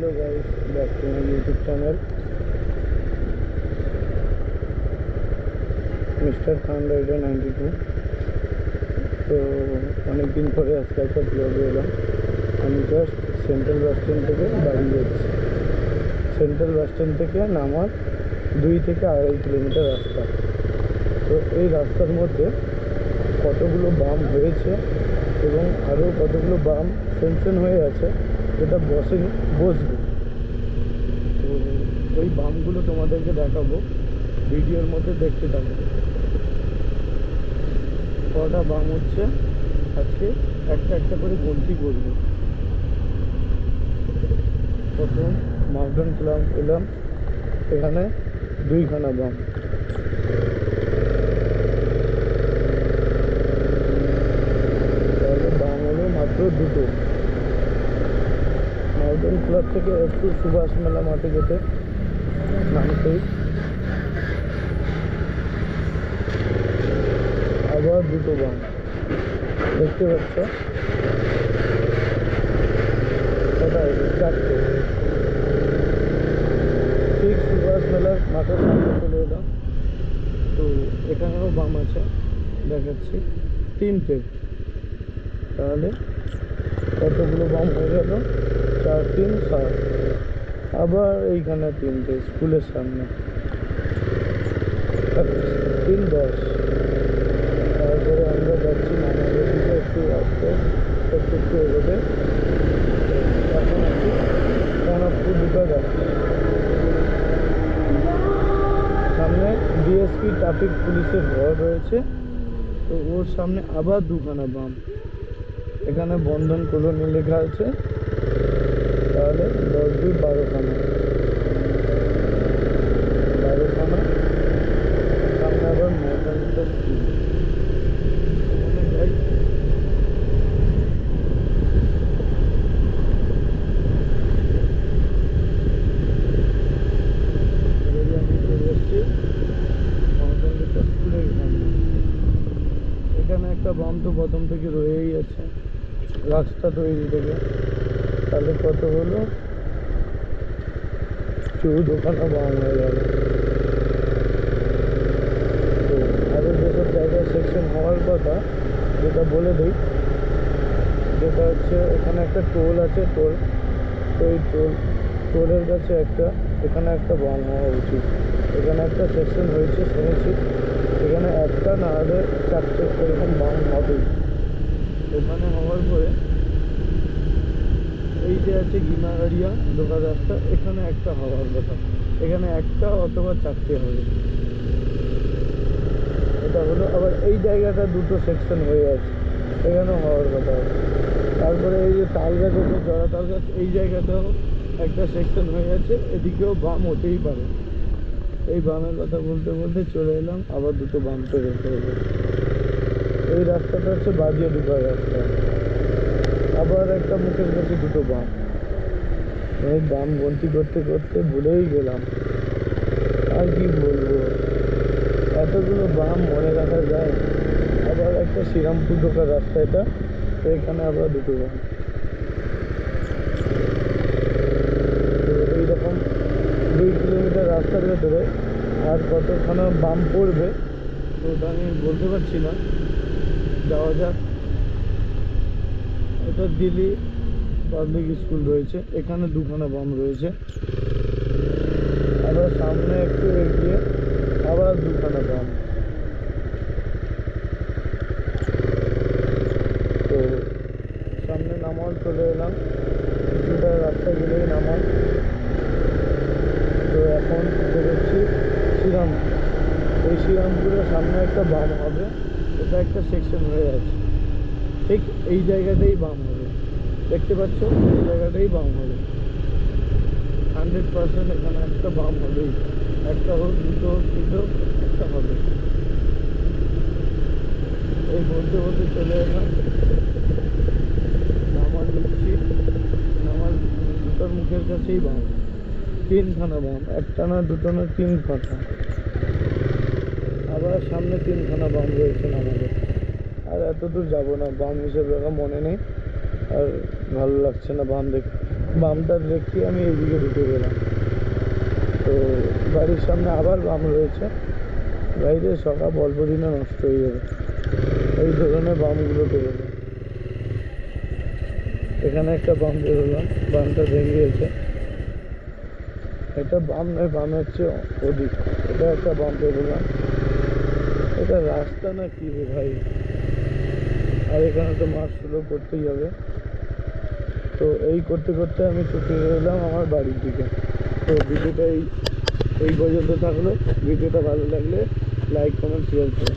Back to my YouTube channel mister Khan rider ninety two তো অনেকদিন পরে আজকে একটা ব্লগে এলাম। আমি জাস্ট সেন্ট্রাল বাস স্ট্যান্ড থেকে বাড়ি যাচ্ছি। সেন্ট্রাল বাস স্ট্যান্ড থেকে নামার দুই থেকে আড়াই কিলোমিটার রাস্তা। তো এই রাস্তার মধ্যে কতগুলো বাম হয়েছে এবং আরও কতগুলো বাম সেনশন হয়ে আছে যেটা বসেনি বসবে। তো ওই বামগুলো তোমাদেরকে দেখাবো। ভিডিওর মধ্যে দেখতে থাকব কটা বাম হচ্ছে। আজকে একটা একটা করে গন্তি করব। প্রথম মাউন্টেন ক্লাব এলাম। এখানে দুইখানা বাম। দুটো। মাউন্টেন থেকে একটু সুভাষ মেলা মাঠে যেতে নামতেই আবার দুটো বাম। দেখতে পাচ্ছ? কটা চারটে। ঠিক সুভাষ মেলার মাঠের সামনে চলে এলাম। তো এখানেও বাম আছে। দেখাচ্ছি। তিনটে। তাহলে কতগুলো বাম হয়ে গেল? চার, তিন, সাত। আবার এইখানে তিনটে, স্কুলের সামনে। তিন, দশ। তারপরে আমরা যাচ্ছি নানাদের দিকে একটু আসতে, একটু একটু এগোতে। এখন আছি কানাপুর দুটো যাচ্ছি সামনে ডিএসপি ট্রাফিক পুলিশের ঘর রয়েছে। তো ওর সামনে আবার দুখানা বাম। এখানে বন্ধন কলোনি লেখা আছে। তাহলে দশ দুই আবার চলে এসেছি মহাকালিকা স্কুলের সামনে। এখানে একটা বাম তো প্রথম থেকে রয়েই আছে। রাস্তা তৈরি থেকে। তাহলে কত হলো? চৌদ্দখানা বাম হয়ে গেল। তো যেসব জায়গায় সেকশন হওয়ার কথা, যেটা বলে দিই, যেটা হচ্ছে এখানে একটা টোল আছে, টোল। তো এই টোল, টোলের কাছে একটা, এখানে একটা বাম হওয়া উচিত। এখানে একটা সেকশন হয়েছে, শুনেছি। এখানে একটা না হলে চারটে এরকম বাম হবেই। ওখানে হওয়ার পরে এই যে আছে গিনাগাড়িয়া ঢোকার রাস্তা, এখানে একটা হওয়ার কথা। এখানে একটা অথবা চারটে হবে। এটা হলো, আবার এই জায়গাটা দুটো সেকশন হয়ে আছে। এখানে হওয়ার কথা তারপরে এই যে তাল গাছ আছে, জড়া তাল গাছ, এই জায়গাটাও একটা সেকশন হয়ে আছে। এদিকেও বাম হতেই পারে। এই বামের কথা বলতে বলতে চলে এলাম, আবার দুটো বাম তো রেখে হবে এই রাস্তাটা হচ্ছে বাদিয়া ঢুকার রাস্তা। আবার একটা মুখের কাছে দুটো বাম। এই বাম গন্তি করতে করতে ভুলেই গেলাম। আর কি বলব? এতগুলো বাম মনে রাখা যায়। আবার একটা শ্রীরামপুর ঢোকার রাস্তা এটা, তো এখানে আবার দুটো বাম। এইরকম দুই কিলোমিটার রাস্তার ভেতরে আর কতখানা বাম পড়বে, তো আমি বলতে পারছি না। যাওয়া যাক। এটা দিল্লি পাবলিক স্কুল রয়েছে। এখানে দুখানা বাম রয়েছে। আবার সামনে একটু এগিয়ে আবার দুখানা বাম তো সামনে নামাল চলে এলাম। কিছুটা রাস্তা গেলেই নামাল তো এখন বেরোচ্ছি শ্রীরামপুর। ওই শ্রীরামপুরের সামনে একটা বাম হবে। এটা একটা সেকশন হয়ে আছে। ঠিক এই জায়গাটাই বাম হবে। দেখতে পাচ্ছ? এই জায়গাটাই বাম হবে। হান্ড্রেড পার্সেন্ট এখানে একটা বাম হবেই। একটা হোক, দুটো হোক, তিনটে একটা হবে। এই বলতে বলতে চলে এলাম। নামার নামার দুটোর মুখের কাছেই বাম। তিনখানা বাম। একটা না দুটো না তিনখানা। আবার সামনে তিনখানা বাম রয়েছে নামাজের। আর এত দূর যাব না, বাম হিসেবে মনে নেই। আর ভালো লাগছে না বাম দেখ। বামটা দেখি আমি এইদিকে ঢুকে গেলাম। তো বাড়ির সামনে আবার বাম রয়েছে। গাড়িতে সকাল অল্প দিনে নষ্ট হয়ে যাবে। এই ধরনের বামগুলো বেরোবে এখানে একটা বাম বেরোলাম বামটা ভেঙে গেছে। এটা বাম নয়, বাম হচ্ছে ওদিক। এটা একটা বাম বেরোলাম এটা রাস্তা না কি রে ভাই? আর এখানে তো মাছ করতেই হবে। তো এই করতে করতে আমি ছুটে এলাম আমার বাড়ির দিকে। তো ভিডিওটা এই এই পর্যন্ত থাকল। ভিডিওটা ভালো লাগলে লাইক কমেন্ট শেয়ার করুন